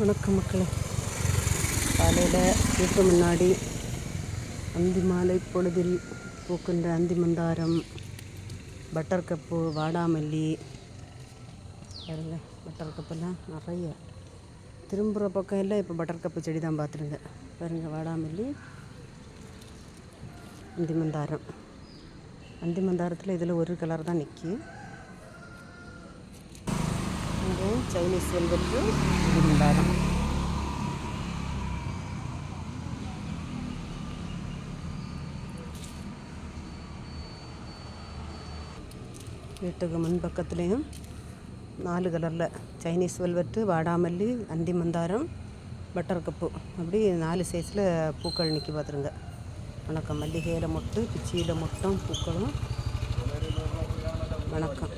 வணக்கம் மக்களே. காலையில் வீட்டு முன்னாடி அந்தி மாலை பொழுதில் பூக்கின்ற அந்தி மந்தாரம் பட்டர் கப்பு வாடாமல்லி பாருங்க பட்டர் கப்பெல்லாம் நிறைய. திரும்புகிற பக்கம் எல்லாம் இப்போ பட்டர் கப்பு செடி தான் பார்த்துருங்க. பாருங்க வாடாமல்லி அந்தி மந்தாரம். அந்தி மந்தாரத்தில் இதில் ஒரு கலர் தான் நிற்கி சைனீஸ் வெல்வெட்டு அந்தி மந்தாரம் வீட்டுக்கு முன் பக்கத்துலேயும் நாலு கலரில் சைனீஸ் வெல்வெட்டு வாடாமல்லி அந்தி மந்தாரம் பட்டர் கப்பு அப்படி நாலு சைஸில் பூக்கள் நிற்கி பார்த்துருங்க வணக்கம். மல்லிகையில் மொட்டு பிச்சியில் மொட்டும் பூக்களும் வணக்கம்.